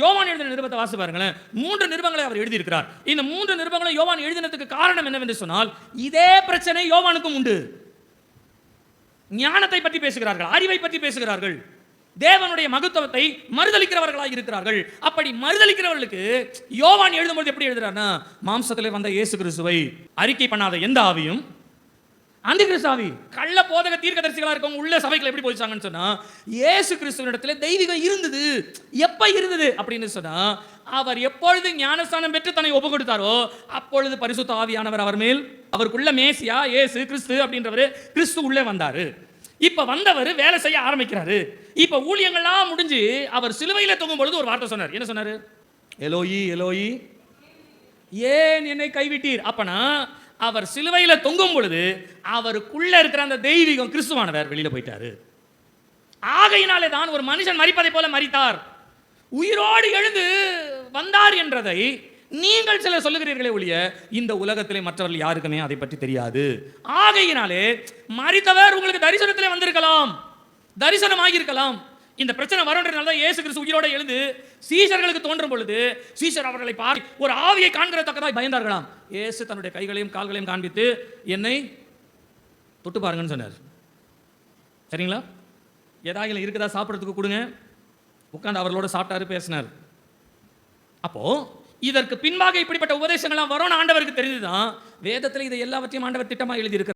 யோவான் எழுதின நிருபத்தை வாசி பாருங்களேன். மூன்று நிருபங்களை அவர் எழுதியிருக்கிறார். இந்த மூன்று நிருபங்களை யோவான் எழுதினதுக்கு காரணம் என்னவென்று சொன்னால் இதே பிரச்சனை யோவானுக்கும் உண்டு. ஞானத்தை பற்றி பேசுகிறார்கள் அறிவை பற்றி பேசுகிறார்கள். தேவனுடைய மகத்துவத்தை மறுதளிக்கிறவர்களாக இருக்கிறார்கள். அப்படி மறுதளிக்கிறவர்களுக்கு யோவான் எழுதும்போது எப்படி எழுதுறாருன்னா மாம்சத்திலே வந்த இயேசு கிறிஸ்துவை அறிக்கை பண்ணாத எந்த ஆவியும் அந்த கிறிஸ்தாவி கள்ள போதக தீர்க்கதரிசிகளா இருக்கவங்க உள்ள சபைகள் எப்படி போயிச்சாங்கன்னு சொன்னா இயேசு கிறிஸ்துவனிடத்துல தெய்வீகம் இருந்தது. எப்ப இருந்தது அப்படின்னு சொன்னா அவர் எப்பொழுது ஞானஸ்தானம் பெற்று தன்னை ஒப்பு கொடுத்தாரோ அப்பொழுது பரிசுத்த ஆவியானவர் அவர் மேல் அவருக்குள்ள மேசியா இயேசு கிறிஸ்து அப்படின்றவர் கிறிஸ்து உள்ளே வந்தாரு. இப்ப வந்தவர் வேலை செய்ய ஆரம்பிக்கிறாரு. இப்ப ஊழியங்கள்லாம் முடிஞ்சு அவர் சிலுவையில தொங்கும் பொழுது ஒரு வார்த்தை சொன்னார். என்ன சொன்னாரு? எலோயி எலோயி. ஏன் என்னை கைவிட்டீர்? அப்பனா அவர் சிலுவையில் தொங்கும் பொழுது அவருக்குள்ளே இருக்கிற அந்த தெய்வீகம் கிறிஸ்துவானவர் வெளியில் போயிட்டாரு. ஆகையினாலே தான் ஒரு மனுஷன் மறிப்பதை போல மறித்தார் உயிரோடு எழுந்து வந்தார் என்றதை நீங்கள் சிலர் சொல்லுகிறீர்களே ஒழிய இந்த உலகத்திலே மற்றவர்கள் யாருக்குமே அதை பற்றி தெரியாது. ஆகையினாலே மறித்தவர் உங்களுக்கு தரிசனத்திலே வந்திருக்கலாம். தரிசனம் ஆகியிருக்கலாம் இந்த பிரச்சனை வரன்றனால தான் ஏசு கிறிஸ்து உயிரோட எழுந்து சீசர்களுக்கு தோன்றும் பொழுது சீசர் அவர்களை பார்த்து ஒரு ஆவியை காண்கிறதக்கதாய் பயந்தார்களாம். ஏசு தன்னுடைய கைகளையும் கால்களையும் காண்பித்து என்னை தொட்டு பாருங்கன்னு சொன்னார். சரிங்களா? ஏதாவது இருக்குதா சாப்பிட்றதுக்கு கொடுங்க. உட்காந்து அவர்களோட சாப்பிட்டாரு பேசினார். அப்போ இதற்கு பின்பாக இப்படிப்பட்ட உபதேசங்கள்லாம் வரும்னு ஆண்டவருக்கு தெரிஞ்சுதான் வேதத்தில் இதை எல்லாவற்றையும் ஆண்டவர் திட்டமாக எழுதியிருக்கிறார்.